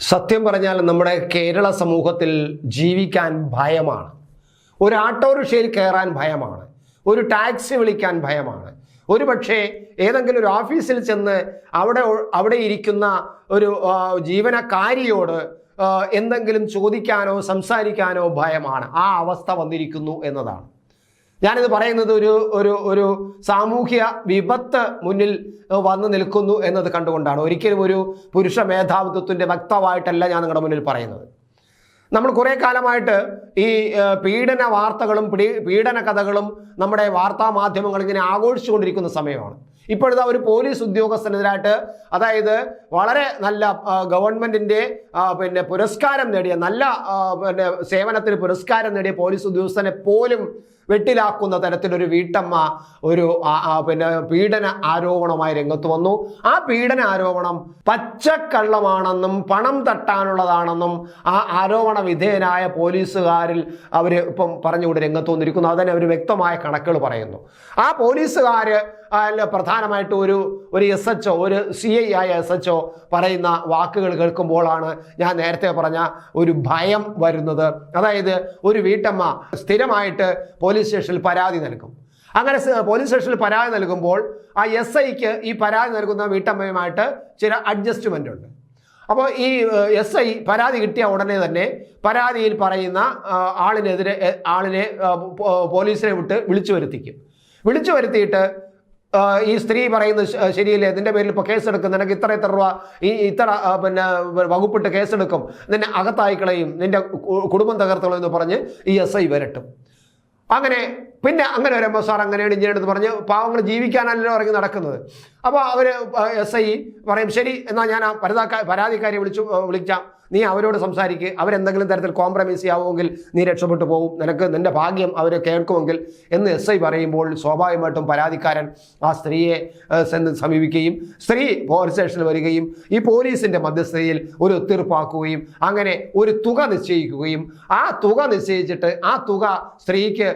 സത്യം പറഞ്ഞാൽ നമ്മുടെ കേരള സമൂഹത്തിൽ ജീവിക്കാൻ ഭയമാണ്. ഒരു ഓട്ടോറിക്ഷയിൽ കയറാൻ ഭയമാണ്. ഒരു ടാക്സി വിളിക്കാൻ ഭയമാണ്. ഒരു പക്ഷേ ഏതെങ്കിലും ഒരു ഓഫീസിൽ ചെന്ന് അവിടെ അവിടെ ഇരിക്കുന്ന ഒരു ജീവനക്കാരിയോട് എന്തെങ്കിലും ചോദിക്കാനോ സംസാരിക്കാനോ ഭയമാണ്. ആ അവസ്ഥ വന്നിരിക്കുന്നു എന്നതാണ്. ഞാനിത് പറയുന്നത് ഒരു ഒരു ഒരു സാമൂഹ്യ വിപത്ത് മുന്നിൽ വന്നു നിൽക്കുന്നു എന്നത് കണ്ടുകൊണ്ടാണ്. ഒരിക്കലും ഒരു പുരുഷ മേധാവിത്വത്തിന്റെ വക്താവായിട്ടല്ല ഞാൻ നിങ്ങളുടെ മുന്നിൽ പറയുന്നത്. നമ്മൾ കുറേ കാലമായിട്ട് ഈ പീഡന വാർത്തകളും പീഡന കഥകളും നമ്മുടെ വാർത്താ മാധ്യമങ്ങൾ ഇങ്ങനെ ആഘോഷിച്ചുകൊണ്ടിരിക്കുന്ന സമയമാണ്. ഇപ്പോഴത്തെ ഒരു പോലീസ് ഉദ്യോഗസ്ഥനെതിരായിട്ട് അതായത് വളരെ നല്ല ഗവൺമെന്റിന്റെ പിന്നെ പുരസ്കാരം നേടിയ നല്ല പിന്നെ സേവനത്തിന് പുരസ്കാരം നേടിയ പോലീസ് ഉദ്യോഗസ്ഥനെ പോലും വെട്ടിലാക്കുന്ന തരത്തിലൊരു വീട്ടമ്മ ഒരു പിന്നെ പീഡന ആരോപണമായി രംഗത്ത് വന്നു. ആ പീഡന ആരോപണം പച്ചക്കള്ളമാണെന്നും പണം തട്ടാനുള്ളതാണെന്നും ആ ആരോപണ വിധേയനായ പോലീസുകാരിൽ അവർ ഇപ്പം പറഞ്ഞുകൊണ്ട് രംഗത്ത് വന്നിരിക്കുന്നു. അതിന് അവർ വ്യക്തമായ കണക്കുകൾ പറയുന്നു. ആ പോലീസുകാർ പ്രധാനമായിട്ട് ഒരു ഒരു എസ് എച്ച് ഒരു സി ഐ ആയ എസ് എച്ച് പറയുന്ന വാക്കുകൾ കേൾക്കുമ്പോഴാണ് ഞാൻ നേരത്തെ പറഞ്ഞ ഒരു ഭയം വരുന്നത്. അതായത് ഒരു വീട്ടമ്മ സ്ഥിരമായിട്ട് പോലീസ് സ്റ്റേഷനിൽ പരാതി നൽകും. അങ്ങനെ പോലീസ് സ്റ്റേഷനിൽ പരാതി നൽകുമ്പോൾ ആ എസ് ഐക്ക് ഈ പരാതി നൽകുന്ന വീട്ടമ്മയുമായിട്ട് ചില അഡ്ജസ്റ്റ്മെന്റ് ഉണ്ട്. അപ്പോൾ ഈ എസ് ഐ പരാതി കിട്ടിയ ഉടനെ തന്നെ പരാതിയിൽ പറയുന്ന ആളിനെതിരെ ആളിനെ പോലീസിനെ വിട്ട് വിളിച്ചു വരുത്തിക്കും. വിളിച്ചു വരുത്തിയിട്ട് ഈ സ്ത്രീ പറയുന്നത് ശരിയില്ല നിന്റെ പേരിൽ ഇപ്പോൾ കേസെടുക്കും നിനക്ക് ഇത്ര ഇത്ര രൂപ ഈ ഇത്ര പിന്നെ വകുപ്പിട്ട് കേസെടുക്കും നിന്നെ അകത്തായി കളയും നിന്റെ കുടുംബം തകർത്തോളും എന്ന് പറഞ്ഞ് ഈ എസ് ഐ വരട്ടും. അങ്ങനെ പിന്നെ അങ്ങനെ വരുമ്പോൾ സാർ അങ്ങനെയാണ് ഇങ്ങനെയാണെന്ന് പറഞ്ഞ് പാവങ്ങൾ ജീവിക്കാനല്ലോ ഇറങ്ങി നടക്കുന്നത്. അപ്പോൾ അവർ എസ് ഐ പറയും ശരി എന്നാൽ ഞാൻ ആ പരാതിക്കാ പരാതിക്കാരെ വിളിച്ചു വിളിക്കാം. നീ അവരോട് സംസാരിക്കുക അവരെന്തെങ്കിലും തരത്തിൽ കോംപ്രമൈസ് ചെയ്യാവുമെങ്കിൽ നീ രക്ഷപ്പെട്ടു പോകും നിനക്ക് നിന്റെ ഭാഗ്യം അവർ കേൾക്കുമെങ്കിൽ എന്ന് എസ് ഐ പറയുമ്പോൾ സ്വാഭാവികമായിട്ടും പരാതിക്കാരൻ ആ സ്ത്രീയെ സമീപിക്കുകയും സ്ത്രീ പോലീസ് സ്റ്റേഷനിൽ വരികയും ഈ പോലീസിന്റെ മധ്യസ്ഥതയിൽ ഒരു ഒത്തീർപ്പാക്കുകയും അങ്ങനെ ഒരു തുക നിശ്ചയിക്കുകയും ആ തുക നിശ്ചയിച്ചിട്ട് ആ തുക സ്ത്രീക്ക്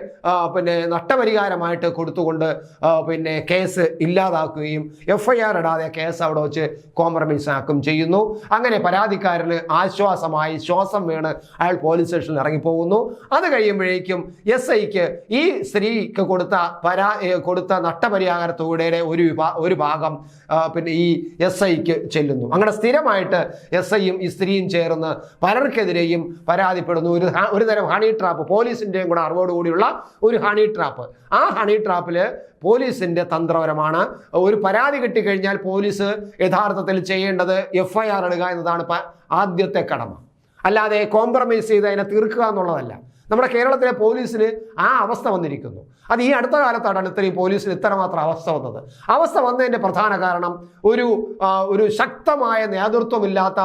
പിന്നെ നഷ്ടപരിഹാരമായിട്ട് കൊടുത്തുകൊണ്ട് പിന്നെ കേസ് ഇല്ലാതാക്കുകയും എഫ് ഐ ആർ ഇടാതെ കേസ് അവിടെ വെച്ച് കോംപ്രമൈസ് ആക്കും ചെയ്യുന്നു. അങ്ങനെ പരാതിക്കാരന് ആശ്വാസമായി ശ്വാസം വീണ് അയാൾ പോലീസ് സ്റ്റേഷനിൽ ഇറങ്ങിപ്പോകുന്നു. അത് കഴിയുമ്പോഴേക്കും എസ് ഐക്ക് ഈ സ്ത്രീക്ക് കൊടുത്ത പരാ കൊടുത്ത നഷ്ടപരിഹാര തുകയുടെ ഒരു ഒരു ഭാഗം പിന്നെ ഈ എസ് ഐക്ക് ചെല്ലുന്നു. അങ്ങനെ സ്ഥിരമായിട്ട് എസ് ഐയും ഈ സ്ത്രീയും ചേർന്ന് പലർക്കെതിരെയും പരാതിപ്പെടുന്നു. ഒരു ഒരു തരം ഹണി ട്രാപ്പ് പോലീസിന്റെയും കൂടെ അറിവോടുകൂടിയുള്ള ഒരു ഹണി ട്രാപ്പ് ആ ഹണി ട്രാപ്പിൽ പോലീസിന്റെ തന്ത്രപരമാണ്. ഒരു പരാതി കിട്ടിക്കഴിഞ്ഞാൽ പോലീസ് യഥാർത്ഥത്തിൽ ചെയ്യേണ്ടത് എഫ് ഐ ആർ ഇടുക എന്നതാണ് ആദ്യത്തെ കടമ. അല്ലാതെ കോംപ്രമൈസ് ചെയ്ത് അതിനെ തീർക്കുക എന്നുള്ളതല്ല. നമ്മുടെ കേരളത്തിലെ പോലീസിന് ആ അവസ്ഥ വന്നിരിക്കുന്നു. അത് ഈ അടുത്ത കാലത്താണ് ഇത്രയും പോലീസിന് ഇത്രമാത്രം അവസ്ഥ വന്നത്. അവസ്ഥ വന്നതിന്റെ പ്രധാന കാരണം ഒരു ഒരു ശക്തമായ നേതൃത്വമില്ലാത്ത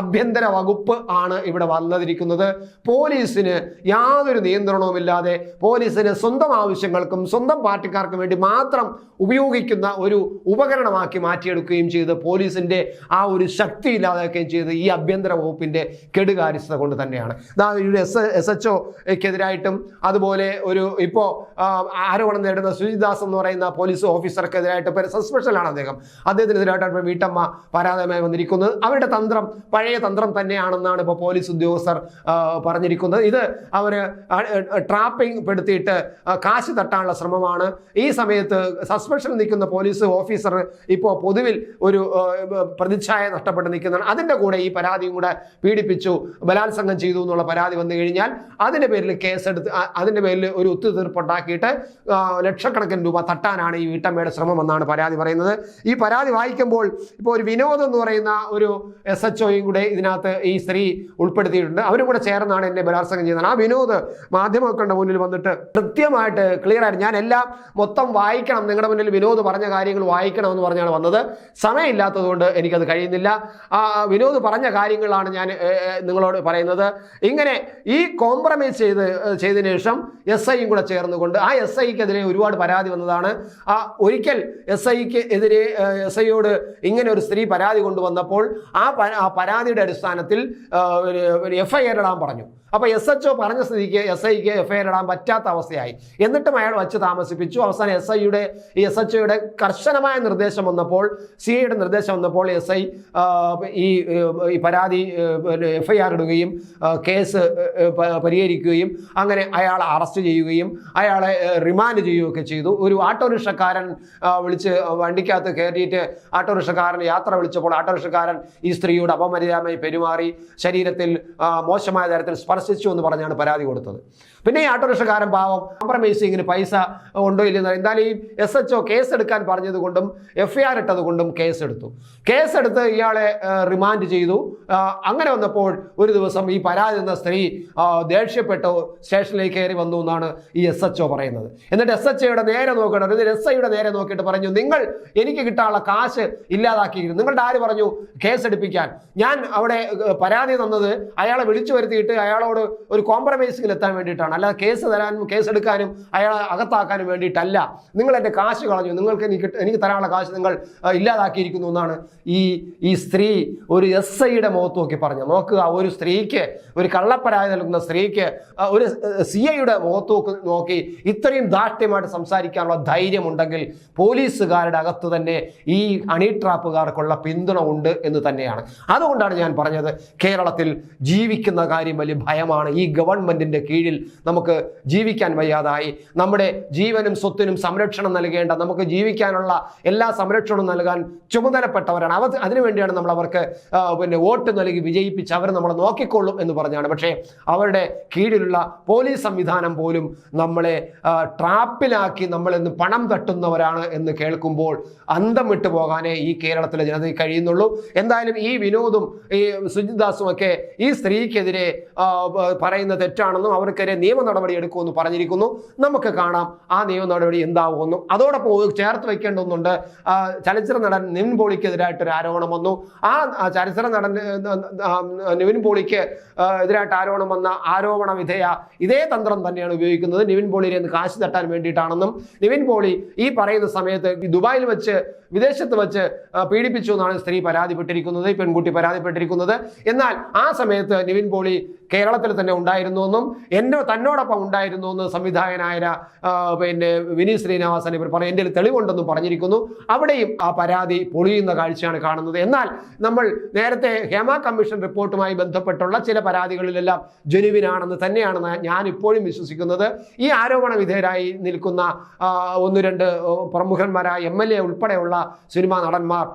ആഭ്യന്തര വകുപ്പ് ആണ് ഇവിടെ വന്നിരിക്കുന്നത് പോലീസിന് യാതൊരു നിയന്ത്രണവുമില്ലാതെ പോലീസിന് സ്വന്തം ആവശ്യങ്ങൾക്കും സ്വന്തം പാർട്ടിക്കാർക്കും വേണ്ടി മാത്രം ഉപയോഗിക്കുന്ന ഒരു ഉപകരണമാക്കി മാറ്റിയെടുക്കുകയും ചെയ്ത് പോലീസിന്റെ ആ ഒരു ശക്തി ഇല്ലാതാക്കുകയും ചെയ്ത് ഈ ആഭ്യന്തര വകുപ്പിന്റെ കെടുകാര്യസ്ഥത കൊണ്ട് തന്നെയാണ്. ഒരു എസ് എസ് എച്ച് ഒക്കെതിരായിട്ടും അതുപോലെ ഒരു ഇപ്പോൾ ആരോപണം നേടുന്ന സുജിദാസ് എന്ന് പറയുന്ന പോലീസ് ഓഫീസർക്കെതിരായിട്ട് ഇപ്പോൾ സസ്പെൻഷനിലാണ് അദ്ദേഹം. അദ്ദേഹത്തിനെതിരായിട്ടാണ് വീട്ടമ്മ പരാതിയുമായി വന്നിരിക്കുന്നത്. അവരുടെ തന്ത്രം പഴയ തന്ത്രം തന്നെയാണെന്നാണ് ഇപ്പോൾ പോലീസ് ഉദ്യോഗസ്ഥർ പറഞ്ഞിരിക്കുന്നത്. ഇത് അവർ ട്രാപ്പിംഗ് പെടുത്തിയിട്ട് കാശ് തട്ടാനുള്ള ശ്രമമാണ്. ഈ സമയത്ത് സസ്പെൻഷൻ നിൽക്കുന്ന പോലീസ് ഓഫീസർ ഇപ്പോൾ പൊതുവിൽ ഒരു പ്രതിച്ഛായ നഷ്ടപ്പെട്ട് നിൽക്കുന്നതാണ്. അതിന്റെ കൂടെ ഈ പരാതിയും കൂടെ പീഡിപ്പിച്ചു ബലാത്സംഗം ചെയ്തു എന്നുള്ള പരാതി വന്നു കഴിഞ്ഞാൽ അതിന്റെ പേരിൽ കേസെടുത്ത് അതിന്റെ പേരിൽ ഒരു ഒത്തുതീർപ്പുണ്ടാക്കിയിട്ട് ലക്ഷക്കണക്കിന് രൂപ തട്ടാനാണ് ഈ വീട്ടമ്മയുടെ ശ്രമം എന്നാണ് പരാതി പറയുന്നത്. ഈ പരാതി വായിക്കുമ്പോൾ ഇപ്പോൾ ഒരു വിനോദം എന്ന് പറയുന്ന ഒരു എസ് എച്ച് ഒയും കൂടെ ഇതിനകത്ത് ഈ സ്ത്രീ ഉൾപ്പെടുത്തിയിട്ടുണ്ട്. അവരും കൂടെ ചേർന്നാണ് എന്നെ ബലാത്സംഗം ചെയ്യുന്നത്. ആ വിനോദ് മാധ്യമങ്ങളുടെ മുന്നിൽ വന്നിട്ട് കൃത്യമായിട്ട് ക്ലിയർ ആയിട്ട് ഞാൻ എല്ലാം മൊത്തം വായിക്കണം. നിങ്ങളുടെ മുന്നിൽ വിനോദ് പറഞ്ഞ കാര്യങ്ങൾ വായിക്കണം എന്ന് പറഞ്ഞാണ് വന്നത്. സമയമില്ലാത്തതുകൊണ്ട് എനിക്കത് കഴിയുന്നില്ല. ആ വിനോദ് പറഞ്ഞ കാര്യങ്ങളാണ് ഞാൻ നിങ്ങളോട് പറയുന്നത്. ഇങ്ങനെ ഈ കോംപ്രമൈസ് ചെയ്ത് ചെയ്തതിന് ശേഷം എസ് ഐയും കൂടെ ചേർന്നുകൊണ്ട് ആ എസ് ഐക്കെതിരെ ഒരുപാട് പരാതി വന്നതാണ്. ആ ഒരിക്കൽ എസ് ഐക്ക് എതിരെ എസ് ഐയോട് ഇങ്ങനെ ഒരു സ്ത്രീ പരാതി കൊണ്ടുവന്നപ്പോൾ ആ പരാതിയുടെ അടിസ്ഥാനത്തിൽ എഫ് ഐ ആർ ഇടാൻ പറഞ്ഞു. അപ്പോൾ എസ് എച്ച് ഒ പറഞ്ഞ സ്ഥിതിക്ക് എസ് ഐക്ക് എഫ് ഐ ഇടാൻ പറ്റാത്ത അവസ്ഥയായി. എന്നിട്ടും അയാൾ വച്ച് താമസിപ്പിച്ചു. അവസാനം എസ് ഐയുടെ ഈ എസ് എച്ച് ഒയുടെ കർശനമായ നിർദ്ദേശം വന്നപ്പോൾ സി ഐയുടെ നിർദ്ദേശം വന്നപ്പോൾ എസ് ഐ ഈ പരാതി എഫ് ഐ ആർ ഇടുകയും കേസ് പരിഹരിക്കുകയും അങ്ങനെ അയാളെ അറസ്റ്റ് ചെയ്യുകയും അയാളെ റിമാൻഡ് ചെയ്യുകയൊക്കെ ചെയ്തു. ഒരു ഓട്ടോറിക്ഷക്കാരൻ ആ, വിളിച്ച് വണ്ടിക്കകത്ത് കയറിയിട്ട് ഓട്ടോറിക്ഷക്കാരൻ യാത്ര വിളിച്ചപ്പോൾ ഓട്ടോറിക്ഷക്കാരൻ ഈ സ്ത്രീയോട് അപമര്യാദമായി പെരുമാറി. ശരീരത്തിൽ മോശമായ തരത്തിൽ സ്പർശിച്ചു എന്ന് പറഞ്ഞാണ് പരാതി കൊടുത്തത്. പിന്നെ ഈ ഓട്ടോറിക്ഷക്കാരൻ പാവം കോംപ്രമൈസിങ്ങിന് പൈസ ഉണ്ടോ ഇല്ലെന്ന് എന്തായാലും ഈ എസ് എച്ച് ഒ കേസ് എടുക്കാൻ പറഞ്ഞതുകൊണ്ടും എഫ് ഐ ആർ ഇട്ടത് കൊണ്ടും കേസെടുത്തു. കേസെടുത്ത് ഇയാളെ റിമാൻഡ് ചെയ്തു. അങ്ങനെ വന്നപ്പോൾ ഒരു ദിവസം ഈ പരാതി എന്ന സ്ത്രീ ദേഷ്യപ്പെട്ടോ സ്റ്റേഷനിലേക്ക് കയറി വന്നു എന്നാണ് ഈ എസ് എച്ച് ഒ പറയുന്നത്. എന്നിട്ട് എസ് എച്ച് ഒയുടെ നേരെ നോക്കണം ഇതിൽ എസ് ഐയുടെ നേരെ നോക്കിയിട്ട് പറഞ്ഞു നിങ്ങൾ എനിക്ക് കിട്ടാനുള്ള കാശ് ഇല്ലാതാക്കിയിരുന്നു. നിങ്ങളുടെ ആര് പറഞ്ഞു? കേസ് എടുപ്പിക്കാൻ ഞാൻ അവിടെ പരാതി തന്നത് അയാളെ വിളിച്ചു വരുത്തിയിട്ട് അയാളോട് ഒരു കോംപ്രമൈസിൽ എത്താൻ വേണ്ടിയിട്ടാണ്. അല്ലാതെ കേസ് തരാനും കേസ് എടുക്കാനും അയാളെ അകത്താക്കാനും വേണ്ടിയിട്ടല്ല. നിങ്ങൾ എന്റെ കാശ് കളഞ്ഞു. നിങ്ങൾക്ക് എനിക്ക് എനിക്ക് തരാനുള്ള കാശ് നിങ്ങൾ ഇല്ലാതാക്കിയിരിക്കുന്നു എന്നാണ് ഈ ഈ സ്ത്രീ ഒരു എസ് ഐയുടെ മുഖത്ത് നോക്കി പറഞ്ഞു നോക്കുക ഒരു സ്ത്രീക്ക് ഒരു കള്ളപ്പരാതി നൽകുന്ന സ്ത്രീക്ക് ഒരു സി ഐയുടെ മുഖത്ത് നോക്കി ഇത്രയും ദാഷ്ട്യമായിട്ട് സംസാരിക്കാനുള്ള ധൈര്യം ഉണ്ടെങ്കിൽ പോലീസുകാരുടെ അകത്ത് തന്നെ ഈ അണി ട്രാപ്പുകാർക്കുള്ള പിന്തുണ ഉണ്ട് എന്ന് തന്നെയാണ്. അതുകൊണ്ടാണ് ഞാൻ പറഞ്ഞത് കേരളത്തിൽ ജീവിക്കുന്ന കാര്യം വലിയ ഭയമാണ്. ഈ ഗവൺമെന്റിന്റെ കീഴിൽ നമുക്ക് ജീവിക്കാൻ വയ്യാതായി. നമ്മുടെ ജീവനും സ്വത്തിനും സംരക്ഷണം നൽകേണ്ട നമുക്ക് ജീവിക്കാനുള്ള എല്ലാ സംരക്ഷണവും നൽകാൻ ചുമതലപ്പെട്ടവരാണ്. അവ അതിനുവേണ്ടിയാണ് നമ്മൾ അവർക്ക് പിന്നെ വോട്ട് നൽകി വിജയിപ്പിച്ച് അവർ നമ്മളെ നോക്കിക്കൊള്ളും എന്ന് പറഞ്ഞാണ്. പക്ഷേ അവരുടെ കീഴിലുള്ള പോലീസ് സംവിധാനം പോലും നമ്മളെ ട്രാപ്പിലാക്കി നമ്മളിന്ന് പണം തട്ടുന്നവരാണ് എന്ന് കേൾക്കുമ്പോൾ അന്തം വിട്ടു പോകാനേ ഈ കേരളത്തിലെ ജനതയ്ക്ക് കഴിയുന്നുള്ളൂ. എന്തായാലും ഈ വിനോദും ഈ സുജിദാസും ഒക്കെ ഈ സ്ത്രീക്കെതിരെ പറയുന്ന തെറ്റാണെന്നും അവർക്കെതിരെ നിയമ നടപടി എടുക്കുമെന്ന് പറഞ്ഞിരിക്കുന്നു. നമുക്ക് കാണാം ആ നിയമ നടപടി എന്താവുമെന്നും. അതോടൊപ്പം ചേർത്ത് വെക്കേണ്ട ഒന്നുണ്ട്. ചലച്ചിത്ര നടൻ നിവിൻ പോളിക്കെതിരായിട്ടൊരു ആരോപണം വന്നു. ആ ചലച്ചിത്ര നടൻ നിവിൻ പോളിക്ക് എതിരായിട്ട് ആരോപണം വന്ന ആരോപണ വിധേയ ഇതേ തന്ത്രം തന്നെയാണ് ഉപയോഗിക്കുന്നത്. നിവിൻ പോളിയിൽ നിന്ന് കാശ് തട്ടാൻ വേണ്ടിയിട്ടാണെന്നും നിവിൻ പോളി ഈ പറയുന്ന സമയത്ത് ദുബായിൽ വെച്ച് വിദേശത്ത് വെച്ച് പീഡിപ്പിച്ചു എന്നാണ് സ്ത്രീ പരാതിപ്പെട്ടിരിക്കുന്നത് പെൺകുട്ടി പരാതിപ്പെട്ടിരിക്കുന്നത്. എന്നാൽ ആ സമയത്ത് നിവിൻ പോളി കേരളത്തിൽ തന്നെ ഉണ്ടായിരുന്നു എന്നും എന്നെ തന്നോടൊപ്പം ഉണ്ടായിരുന്നു എന്ന് സംവിധായകനായ പിന്നെ വിനീത് ശ്രീനിവാസൻ ഇവർ പറഞ്ഞു എന്റെ തെളിവുണ്ടെന്നും പറഞ്ഞിരിക്കുന്നു. അവിടെയും ആ പരാതി പൊളിയുന്ന കാഴ്ചയാണ് കാണുന്നത്. എന്നാൽ നമ്മൾ നേരത്തെ ഹേമ കമ്മീഷൻ റിപ്പോർട്ടുമായി ബന്ധപ്പെട്ടുള്ള ചില പരാതികളിലെല്ലാം ജനുവിനാണെന്ന് തന്നെയാണ് ഞാൻ ഇപ്പോഴും വിശ്വസിക്കുന്നത്. ഈ ആരോപണ വിധേയരായി നിൽക്കുന്ന ഒന്ന് രണ്ട് പ്രമുഖന്മാരായ എം എൽ എ ഉൾപ്പെടെയുള്ള സിനിമാ നടന്മാർ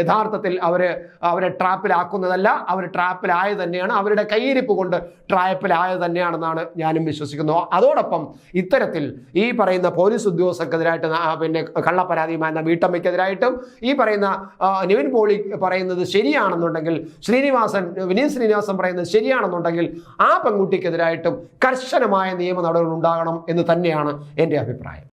യഥാർത്ഥത്തിൽ അവർ അവരെ ട്രാപ്പിലാക്കുന്നതല്ല അവർ ട്രാപ്പിലായത് തന്നെയാണ്. അവരുടെ കയ്യിരിപ്പ് കൊണ്ട് ട്രാപ്പിലായത് തന്നെയാണെന്നാണ് ഞാനും വിശ്വസിക്കുന്നത് അതോടൊപ്പം ഇത്തരത്തിൽ ഈ പറയുന്ന പോലീസ് ഉദ്യോഗസ്ഥർക്കെതിരായിട്ട് പിന്നെ കള്ളപ്പരാതിയുമായിരുന്ന വീട്ടമ്മയ്ക്കെതിരായിട്ടും ഈ പറയുന്ന നിവിൻ പോളി പറയുന്നത് ശരിയാണെന്നുണ്ടെങ്കിൽ ശ്രീനിവാസൻ വിനീത് ശ്രീനിവാസൻ പറയുന്നത് ശരിയാണെന്നുണ്ടെങ്കിൽ ആ പെൺകുട്ടിക്കെതിരായിട്ടും കർശനമായ നിയമ നടപടികൾ ഉണ്ടാകണം എന്ന് തന്നെയാണ് എന്റെ അഭിപ്രായം.